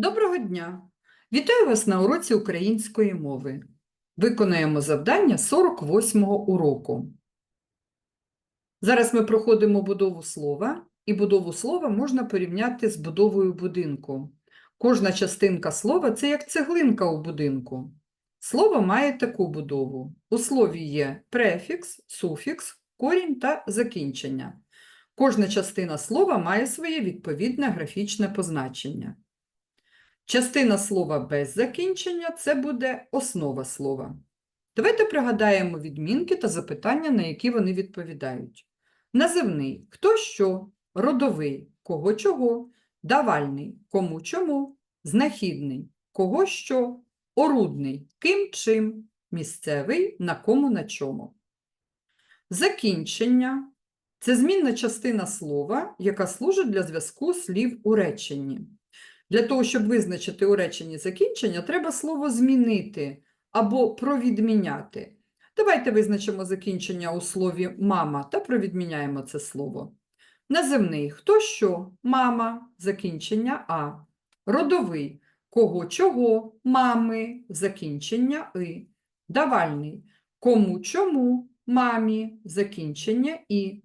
Доброго дня! Вітаю вас на уроці української мови. Виконуємо завдання 48-го уроку. Зараз ми проходимо будову слова, і будову слова можна порівняти з будовою будинку. Кожна частинка слова – це як цеглинка у будинку. Слово має таку будову. У слові є префікс, суфікс, корінь та закінчення. Кожна частина слова має своє відповідне графічне позначення. Частина слова без закінчення це буде основа слова. Давайте пригадаємо відмінки та запитання, на які вони відповідають. Називний хто що, родовий кого чого, давальний кому чому, знахідний кого що, орудний ким чим, місцевий на кому на чому. Закінчення це змінна частина слова, яка служить для зв'язку слів у реченні. Для того, щоб визначити у реченні закінчення, треба слово змінити або провідміняти. Давайте визначимо закінчення у слові мама та провідміняємо це слово. Називний хто що? Мама, закінчення а. Родовий кого чого, мами, закінчення и. Давальний кому чому, мамі, закінчення і.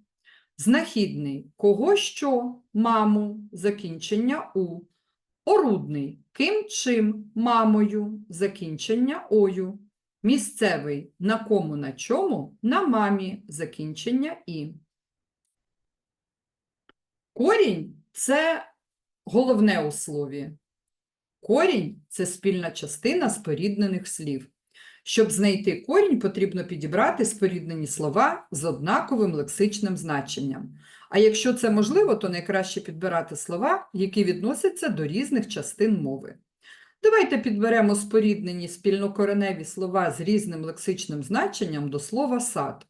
Знахідний кого що, маму, закінчення у. Орудний ким чим мамою, закінчення ою. Місцевий на кому на чому, на мамі, закінчення і. Корінь це головне у слові. Корінь це спільна частина споріднених слів. Щоб знайти корінь, потрібно підібрати споріднені слова з однаковим лексичним значенням. А якщо це можливо, то найкраще підбирати слова, які відносяться до різних частин мови. Давайте підберемо споріднені спільнокореневі слова з різним лексичним значенням до слова сад.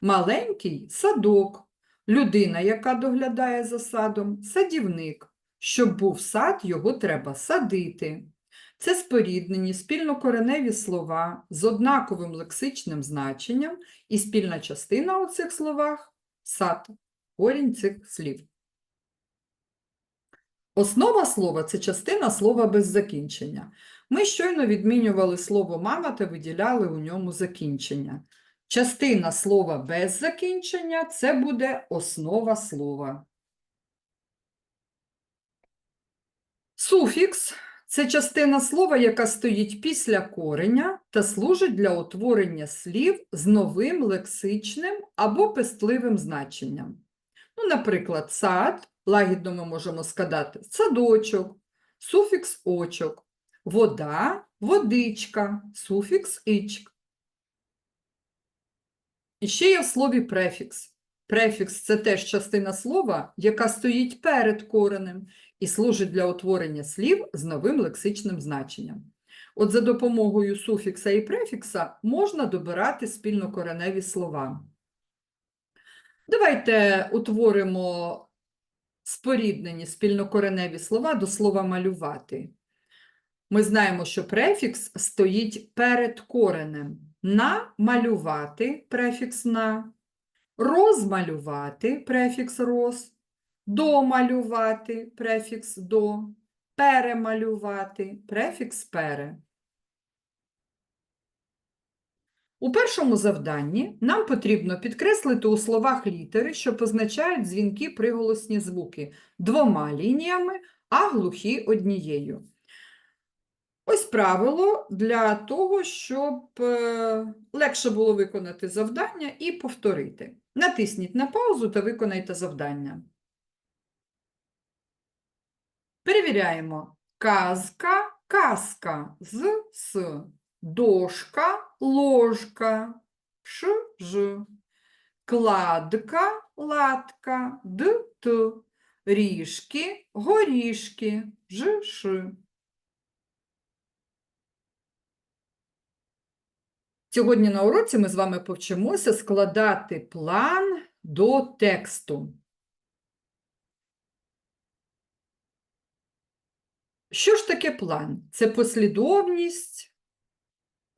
Маленький садок, людина, яка доглядає за садом, садівник. Щоб був сад, його треба садити. Це споріднені спільнокореневі слова з однаковим лексичним значенням і спільна частина у цих словах сад корінь цих слів. Основа слова – це частина слова без закінчення. Ми щойно відмінювали слово мама та виділяли у ньому закінчення. Частина слова без закінчення – це буде основа слова. Суфікс – це частина слова, яка стоїть після кореня та служить для утворення слів з новим лексичним або пестливим значенням. Ну, наприклад, сад, лагідно ми можемо сказати садочок, суфікс очок, вода, водичка, суфікс ичк. І ще є в слові префікс. Префікс – це теж частина слова, яка стоїть перед коренем і служить для утворення слів з новим лексичним значенням. От за допомогою суфікса і префікса можна добирати спільнокореневі слова. Давайте утворимо споріднені спільнокореневі слова до слова малювати. Ми знаємо, що префікс стоїть перед коренем. Намалювати префікс на, розмалювати префікс роз, домалювати префікс до, перемалювати префікс пере. У першому завданні нам потрібно підкреслити у словах літери, що позначають дзвінки приголосні звуки двома лініями, а глухі однією. Ось правило для того, щоб е, легше було виконати завдання і повторити. Натисніть на паузу та виконайте завдання. Перевіряємо. Казка, казка з с. Дошка, ложка, ш, ж. Кладка, латка, д, т. Ріжки, горішки, ж, ш. Сьогодні на уроці ми з вами повчимося складати план до тексту. Що ж таке план? Це послідовність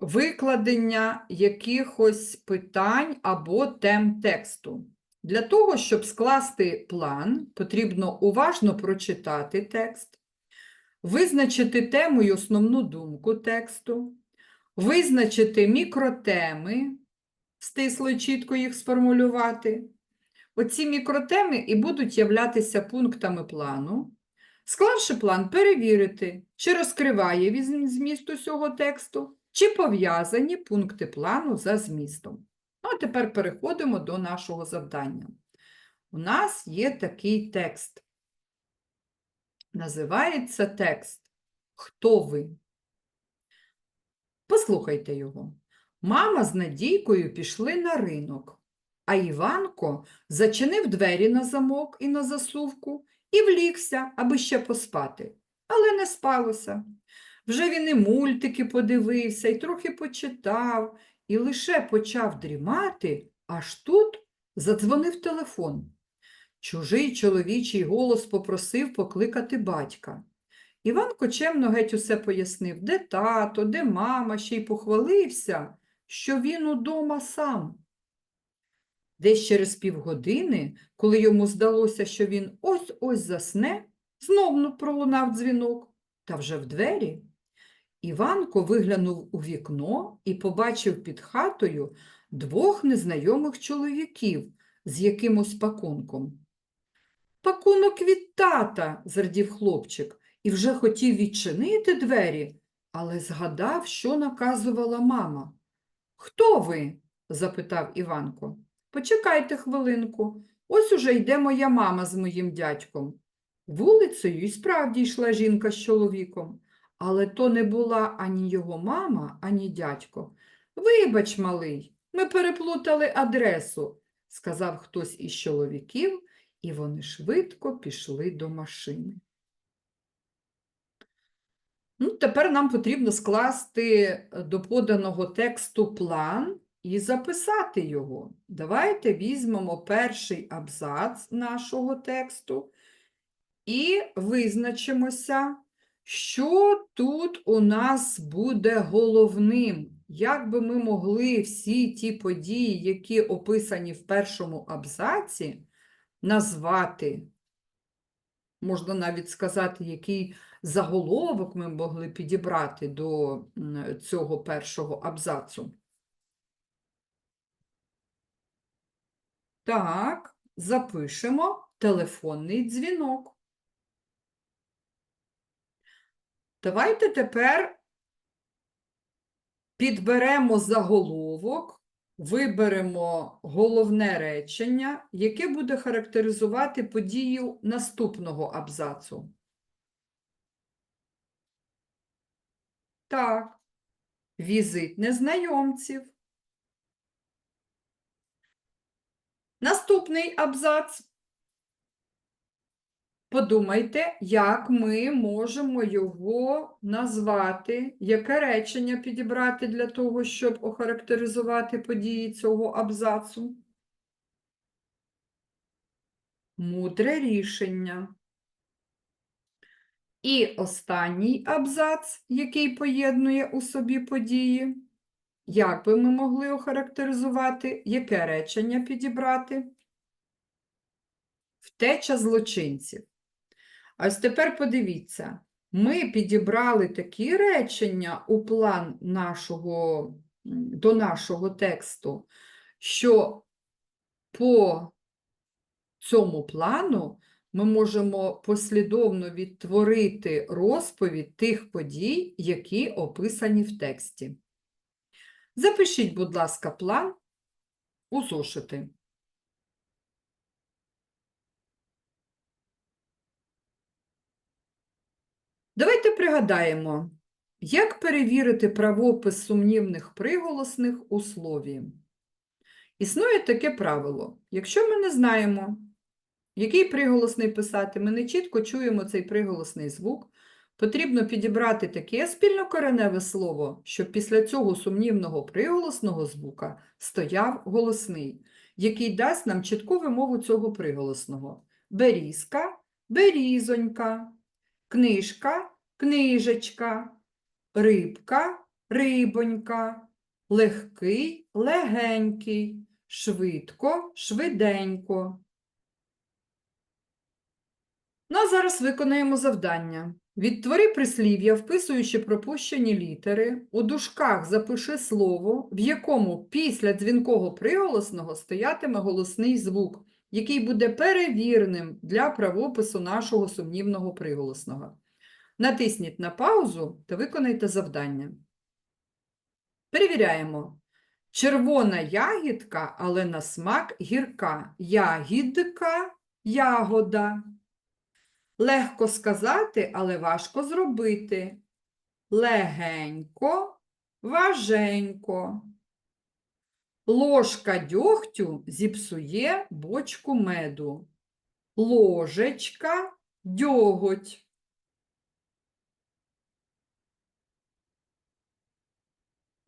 викладення якихось питань або тем тексту. Для того, щоб скласти план, потрібно уважно прочитати текст, визначити тему й основну думку тексту, визначити мікротеми, стисло і чітко їх сформулювати. Оці мікротеми і будуть являтися пунктами плану. Склавши план, перевірити, чи розкриває він зміст усього тексту, чи пов'язані пункти плану за змістом. Ну, а тепер переходимо до нашого завдання. У нас є такий текст. Називається текст Хто ви? Послухайте його. Мама з Надійкою пішли на ринок, а Іванко зачинив двері на замок і на засувку і влігся, аби ще поспати. Але не спалося. Вже він і мультики подивився, і трохи почитав, і лише почав дрімати, аж тут задзвонив телефон. Чужий чоловічий голос попросив покликати батька. Іванко чемно геть усе пояснив, де тато, де мама, ще й похвалився, що він удома сам. Десь через півгодини, коли йому здалося, що він ось-ось засне, знов пролунав дзвінок, та вже в двері. Іванко виглянув у вікно і побачив під хатою двох незнайомих чоловіків з якимось пакунком. Пакунок від тата, зрадів хлопчик, і вже хотів відчинити двері, але згадав, що наказувала мама. Хто ви? запитав Іванко. Почекайте хвилинку. Ось уже йде моя мама з моїм дядьком. Вулицею й справді йшла жінка з чоловіком, але то не була ані його мама, ані дядько. Вибач, малий, ми переплутали адресу, сказав хтось із чоловіків, і вони швидко пішли до машини. Ну, тепер нам потрібно скласти до поданого тексту план і записати його. Давайте візьмемо перший абзац нашого тексту і визначимося, що тут у нас буде головним. Як би ми могли всі ті події, які описані в першому абзаці, назвати, можна навіть сказати, який заголовок ми могли підібрати до цього першого абзацу. Так, запишемо телефонний дзвінок. Давайте тепер підберемо заголовок, виберемо головне речення, яке буде характеризувати подію наступного абзацу. Так, візит незнайомців. Наступний абзац. Подумайте, як ми можемо його назвати, яке речення підібрати для того, щоб охарактеризувати події цього абзацу. Мудре рішення. І останній абзац, який поєднує у собі події. Як би ми могли охарактеризувати, яке речення підібрати? Втеча злочинців. А ось тепер подивіться, ми підібрали такі речення у план нашого, до нашого тексту, що по цьому плану ми можемо послідовно відтворити розповідь тих подій, які описані в тексті. Запишіть, будь ласка, план у зошити. Пригадаємо, як перевірити правопис сумнівних приголосних у слові. Існує таке правило. Якщо ми не знаємо, який приголосний писати, ми не чітко чуємо цей приголосний звук, потрібно підібрати таке спільнокореневе слово, щоб після цього сумнівного приголосного звука стояв голосний, який дасть нам чітку вимову цього приголосного. Берізка, берізонька, книжка, книжечка, рибка, рибонька, легкий, легенький, швидко, швиденько. Ну, а зараз виконаємо завдання. Відтвори прислів'я, вписуючи пропущені літери, у дужках запиши слово, в якому після дзвінкого приголосного стоятиме голосний звук, який буде перевірним для правопису нашого сумнівного приголосного. Натисніть на паузу та виконайте завдання. Перевіряємо. Червона ягідка, але на смак гірка. Ягідка, ягода. Легко сказати, але важко зробити. Легенько, важенько. Ложка дьогтю зіпсує бочку меду. Ложечка, дьоготь.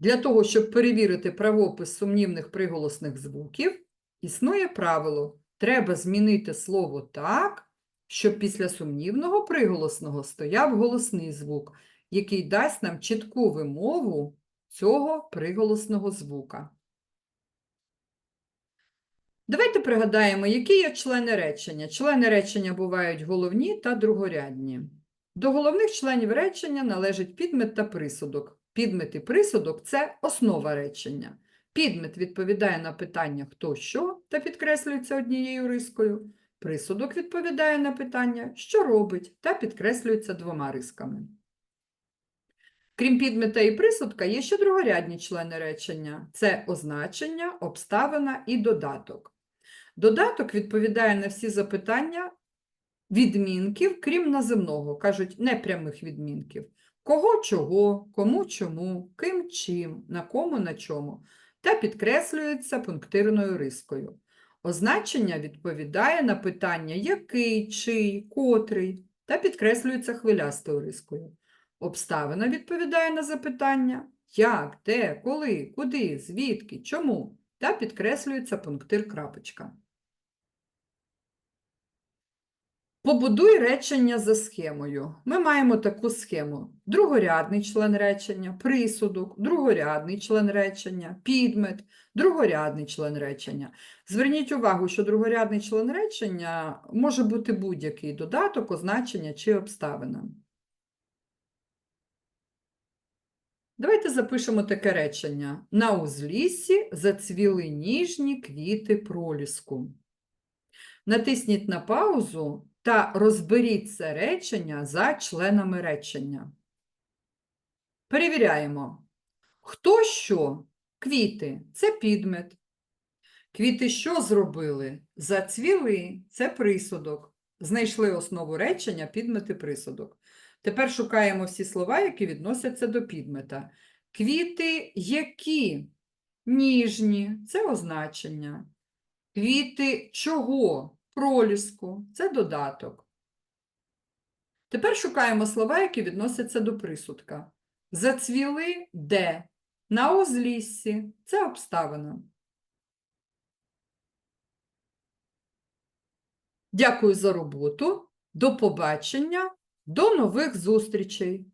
Для того, щоб перевірити правопис сумнівних приголосних звуків, існує правило. Треба змінити слово так, щоб після сумнівного приголосного стояв голосний звук, який дасть нам чітку вимову цього приголосного звука. Давайте пригадаємо, які є члени речення. Члени речення бувають головні та другорядні. До головних членів речення належить підмет та присудок. Підмет і присудок – це основа речення. Підмет відповідає на питання «хто що» та підкреслюється однією рискою. Присудок відповідає на питання «що робить» та підкреслюється двома рисками. Крім підмета і присудка, є ще другорядні члени речення. Це означення, обставина і додаток. Додаток відповідає на всі запитання відмінків, крім наземного, кажуть, непрямих відмінків. Кого чого, кому чому, ким чим, на кому на чому, та підкреслюється пунктирною рискою. Означення відповідає на питання який, чий, котрий, та підкреслюється хвилястою рискою. Обставина відповідає на запитання як, де, коли, куди, звідки, чому, та підкреслюється пунктир крапочка. Побудуй речення за схемою. Ми маємо таку схему: другорядний член речення, присудок, другорядний член речення, підмет, другорядний член речення. Зверніть увагу, що другорядний член речення може бути будь-який додаток, означення чи обставина. Давайте запишемо таке речення. На узліссі зацвіли ніжні квіти проліску. Натисніть на паузу та розберіть це речення за членами речення. Перевіряємо. Хто що? Квіти це підмет. Квіти що зробили? Зацвіли це присудок. Знайшли основу речення підмет і присудок. Тепер шукаємо всі слова, які відносяться до підмета. Квіти які? Ніжні це означення. Квіти чого? Проліску це додаток. Тепер шукаємо слова, які відносяться до присудка. Зацвіли де? На узліссі це обставина. Дякую за роботу. До побачення. До нових зустрічей!